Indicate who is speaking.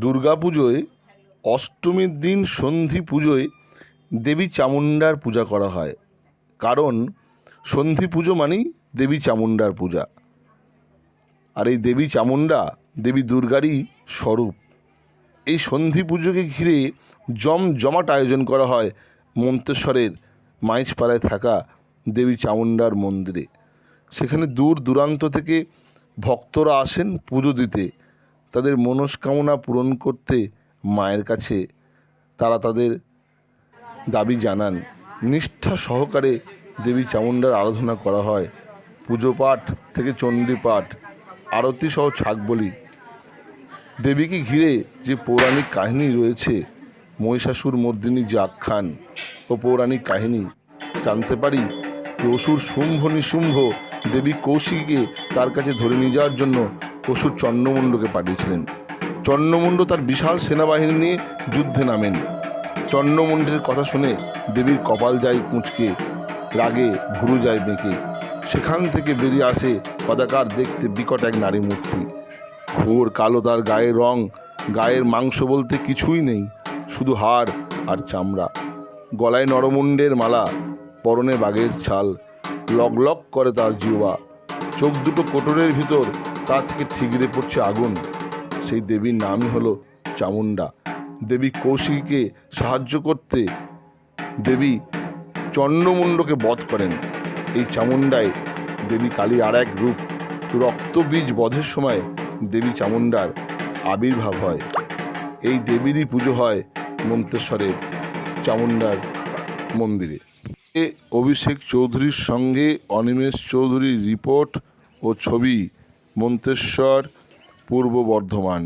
Speaker 1: দুর্গাপুজোয় অষ্টমীর দিন সন্ধি পুজোয় দেবী চামুণ্ডার পূজা করা হয়। কারণ সন্ধি পুজো মানেই দেবী চামুণ্ডার পূজা। আর এই দেবী চামুণ্ডা দেবী দুর্গারই স্বরূপ। এই সন্ধি পুজোকে ঘিরে জমজমাট আয়োজন করা হয় মন্তেশ্বরের মাইজপাড়ায় থাকা দেবী চামুণ্ডার মন্দিরে। সেখানে দূর দূরান্ত থেকে ভক্তরা আসেন পুজো দিতে। তাদের মনস্কামনা পূরণ করতে মায়ের কাছে তারা তাদের দাবি জানান। নিষ্ঠা সহকারে দেবী চামুণ্ডার আরাধনা করা হয়। পুজো পাঠ থেকে চণ্ডী পাঠ, আরতি সহ বলি। দেবীকে ঘিরে যে পৌরাণিক কাহিনী রয়েছে, মহিষাসুর মর্দিনী যে আখ্যান ও পৌরাণিক কাহিনী, জানতে পারি যে অসুর শুম্ভ নিশুম্ভ দেবী কৌশিকীকে তার কাছে ধরে নিয়ে যাওয়ার জন্য অসুর চন্দ্রমুণ্ডকে পাঠিয়েছিলেন। চন্দ্রমুণ্ড তার বিশাল সেনাবাহিনী নিয়ে যুদ্ধে নামেন। চন্দ্রমুণ্ডের কথা শুনে দেবীর কপাল যায় কুঁচকে, রাগে ভুরু যায় বেঁকে। সেখান থেকে বেরিয়ে আসে কদাকার দেখতে বিকট এক নারী মূর্তি। ঘোর কালো তার গায়ের রং, গায়ের মাংস বলতে কিছুই নেই, শুধু হাড় আর চামড়া। গলায় নরমুণ্ডের মালা, পরনে বাঘের ছাল লক করে তার জিওবা চোখ দুটো কোটরের ভিতর তা থেকে ঠিকরে পড়ছে আগুন। সেই দেবীর নামই হলো চামুণ্ডা। দেবী কৌশিকীকে সাহায্য করতে দেবী চন্দ্রমুণ্ডকে বধ করেন। এই চামুণ্ডায় দেবী কালী আর এক রূপ, রক্তবীজ বধের সময় দেবী চামুণ্ডার আবির্ভাব হয়। এই দেবীরই পুজো হয় মন্তেশ্বরের চামুণ্ডার মন্দিরে। এ অভিষেক চৌধুরীর সঙ্গে অনিমেষ চৌধুরীর রিপোর্ট ও ছবি মন্তেশ্বর পূর্ব বর্ধমান।